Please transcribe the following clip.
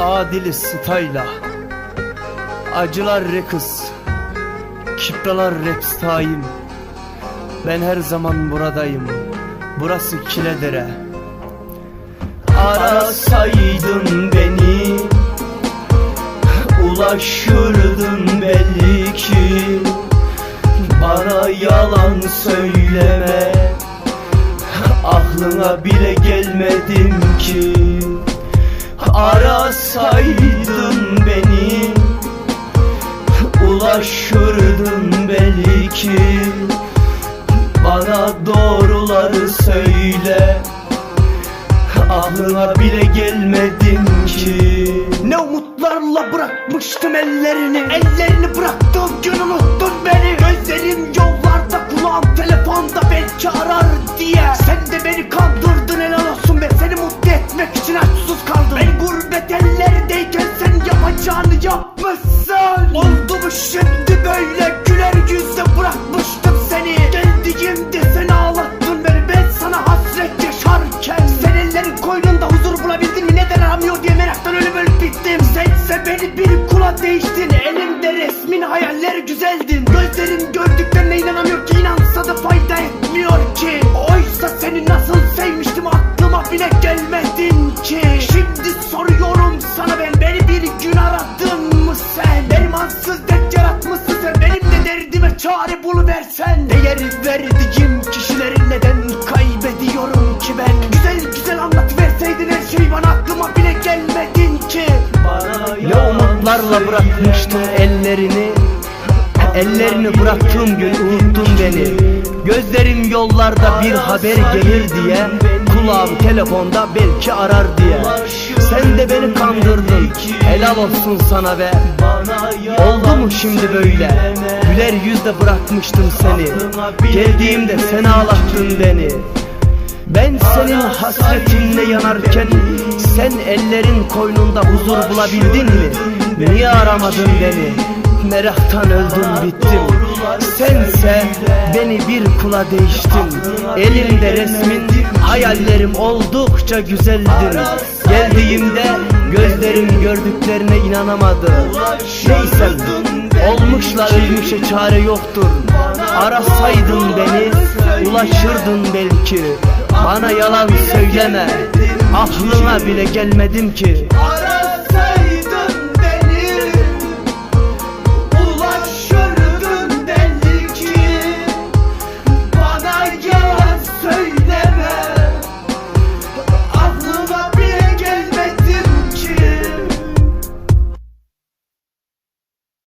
Adili stayla Acılar rekız Kipralar repstayim Ben her zaman buradayım Burası Kiledere. Arasaydın beni Ulaşırdın belli ki. Bana yalan söyleme Aklına bile gelmedim ki Arasaydın beni Ulaşırdın belki. Bana doğruları söyle Aklına bile gelmedim ki. Ne umutlarla bırakmıştım ellerini Ellerini Oldu mu şimdi böyle güler yüzle bırakmıştım seni. Geldiğimde seni ağlattın beni. Ben sana hasret yaşarken Sen ellerin koynunda huzur bulabildin. Mi Neden aramıyor diye meraktan ölüp ölüp bittim. Sense beni bir kula değiştin. Elimde resmin hayaller güzeldin. Gözlerim gördüklerine inanamıyor çare buluversen Değer verdiğim kişileri neden kaybediyorum ki ben? Güzel güzel anlatıverseydin her şeyi bana aklıma bile gelmedin ki. Ne umutlarla bırakmıştın ellerini. Ellerini bıraktığım gün unuttun beni. Gözlerim yollarda bir haber gelir diye Kulağım telefonda belki arar diye. Sen de beni kandırdın. Helal olsun sana be. Oldu mu şimdi böyle Güler yüzle bırakmıştım seni. Geldiğimde sen ağlattın beni. Ben senin hasretinle yanarken Sen ellerin koynunda huzur bulabildin mi? Niye aramadın beni? Meraktan öldüm bittim. Sense beni bir kula değiştin Elimde resmin hayallerim oldukça güzeldin Geldiğimde gözlerim gördüklerine inanamadı Neyse olmuşla ölmüşe çare yoktur. Arasaydın beni ulaşırdın belki. Bana yalan söyleme Aklına bile gelmedim ki